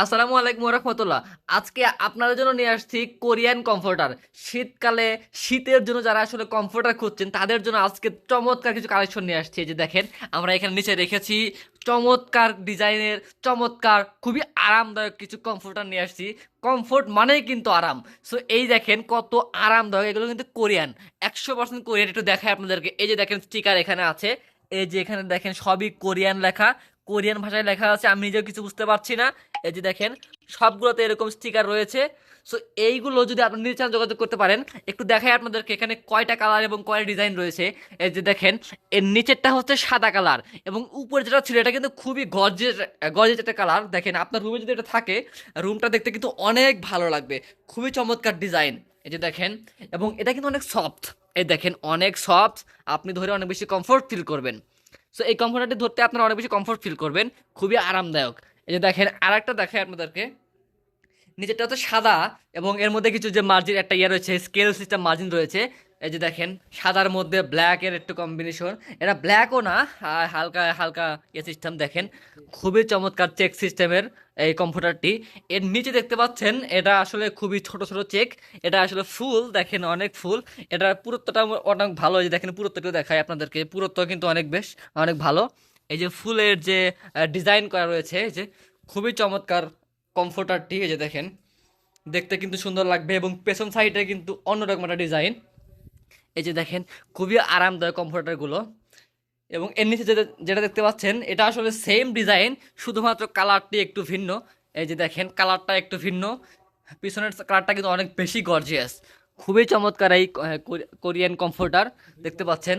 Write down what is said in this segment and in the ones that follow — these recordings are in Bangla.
আসসালামু আলাইকুম রহমতুল্লাহ আজকে আপনাদের জন্য নিয়ে আসছি কোরিয়ান কমফোর্টার। শীতকালে, শীতের জন্য যারা আসলে কমফোর্টার খুঁজছেন, তাদের জন্য আজকে চমৎকার কিছু কালেকশন নিয়ে আসছি। যে দেখেন, আমরা এখানে নিচে রেখেছি চমৎকার ডিজাইনের, চমৎকার, খুবই আরামদায়ক কিছু কমফোর্টার নিয়ে আসছি। কমফোর্ট মানেই কিন্তু আরাম। সো এই দেখেন কত আরামদায়ক, এগুলো কিন্তু কোরিয়ান। একশো পার্সেন্ট কোরিয়ান, একটু দেখায় আপনাদেরকে। এই যে দেখেন স্টিকার এখানে আছে। এই যে এখানে দেখেন সবই কোরিয়ান লেখা। কোরিয়ান ভাষায় লেখা আছে, আমি নিজেও কিছু বুঝতে পারছি না। এই যে দেখেন, সবগুলোতে এরকম স্টিকার রয়েছে। সো এইগুলো যদি আপনি নিজের চ্যানেল যোগাযোগ করতে পারেন, একটু দেখাই আপনাদেরকে এখানে কয়টা কালার এবং কয়টা ডিজাইন রয়েছে। এই যে দেখেন, এর নিচেরটা হচ্ছে সাদা কালার এবং উপরে যেটা ছিল, এটা কিন্তু খুবই গর্জের গর্জের একটা কালার দেখেন, আপনার রুমে যদি এটা থাকে রুমটা দেখতে কিন্তু অনেক ভালো লাগবে। খুবই চমৎকার ডিজাইন এই যে দেখেন, এবং এটা কিন্তু অনেক সফট এই দেখেন, অনেক সফট আপনি ধরে অনেক বেশি কমফোর্ট ফিল করবেন। সো এই কমফোর্টারটি ধরতে আপনারা অনেক বেশি কমফোর্ট ফিল করবেন। খুবই আরামদায়ক। এই যে দেখেন আর একটা দেখায় আপনাদেরকে। নিচেরটা তো সাদা এবং এর মধ্যে কিছু যে মার্জিন একটা ইয়ে রয়েছে স্কেল সিস্টেম মার্জিন রয়েছে। এই যে দেখেন, সাদার মধ্যে ব্ল্যাকের একটু কম্বিনেশন এটা ব্ল্যাকও না হালকা হালকা ইয়ে সিস্টেম দেখেন। খুবই চমৎকার চেক সিস্টেমের এই কম্পিউটারটি এর নিচে দেখতে পাচ্ছেন, এটা আসলে খুবই ছোট ছোট চেক এটা আসলে ফুল দেখেন অনেক ফুল এটার পুরুত্বটা অনেক ভালো। এই যে দেখেন পুরুত্বটাও দেখায় আপনাদেরকে। পুরুত্ব কিন্তু অনেক বেশ, অনেক ভালো। এই যে ফুলের যে ডিজাইন করা রয়েছে, এই যে খুবই চমৎকার কমফোর্টারটি এই যে দেখেন। দেখতে কিন্তু সুন্দর লাগবে এবং পেছন সাইডে কিন্তু অন্যরকম একটা ডিজাইন এই যে দেখেন, খুবই আরামদায়ক কমফোর্টারগুলো। এবং এর নিচে যেটা যেটা দেখতে পাচ্ছেন, এটা আসলে সেম ডিজাইন শুধুমাত্র কালারটি একটু ভিন্ন। এই যে দেখেন কালারটা একটু ভিন্ন। পিছনের কালারটা কিন্তু অনেক বেশি গর্জিয়াস খুবই চমৎকার এই কোরিয়ান কমফোর্টার, দেখতে পাচ্ছেন।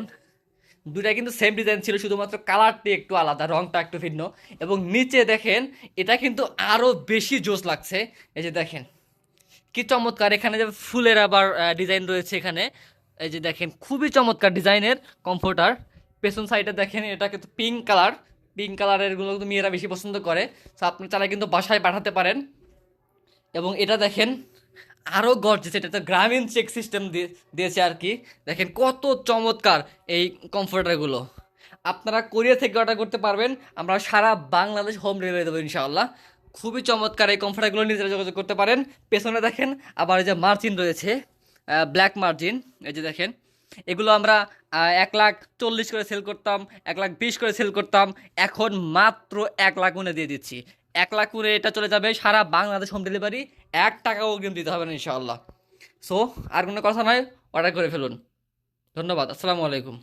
দুটা কিন্তু সেম ডিজাইন ছিল, শুধুমাত্র কালারটি একটু আলাদা, রংটা একটু ভিন্ন। এবং নিচে দেখেন, এটা কিন্তু আরও বেশি জোস লাগছে। এই যে দেখেন, কি চমৎকার, এখানে যে ফুলের আবার ডিজাইন রয়েছে এখানে। এই যে দেখেন, খুবই চমৎকার ডিজাইনের কমফোর্টার। পেছন সাইডে দেখেন, এটা কিন্তু পিঙ্ক কালার পিঙ্ক কালারেরগুলো কিন্তু মেয়েরা বেশি পছন্দ করে। তো আপনি চাইলে কিন্তু বাসায় পাঠাতে পারেন। এবং এটা দেখেন আরও গর্জেস এটা তো গ্রামীণ চেক সিস্টেম দিয়েছে আর কি। দেখেন, কত চমৎকার এই কমফোর্টারগুলো আপনারা কোরিয়া থেকে অর্ডার করতে পারবেন। আমরা সারা বাংলাদেশ হোম ডেলিভারি দেবো ইনশাআল্লাহ। খুবই চমৎকার এই কমফোর্টারগুলো নিজেরা যোগাযোগ করতে পারেন। পেছনে দেখেন, আবার যে মার্চিন রয়েছে। ব্ল্যাক মার্জিন এই যে দেখেন, এগুলো আমরা এক লাখ চল্লিশ করে সেল করতাম, এক লাখ বিশ করে সেল করতাম, এখন মাত্র এক লাখ উনে দিয়ে দিচ্ছি। এক লাখ করে এটা চলে যাবে সারা বাংলাদেশ হোম ডেলিভারি এক টাকাও কিন্তু দিতে হবে না ইনশাআল্লাহ। সো আর কোনো কথা নয় অর্ডার করে ফেলুন। ধন্যবাদ, আসসালামু আলাইকুম।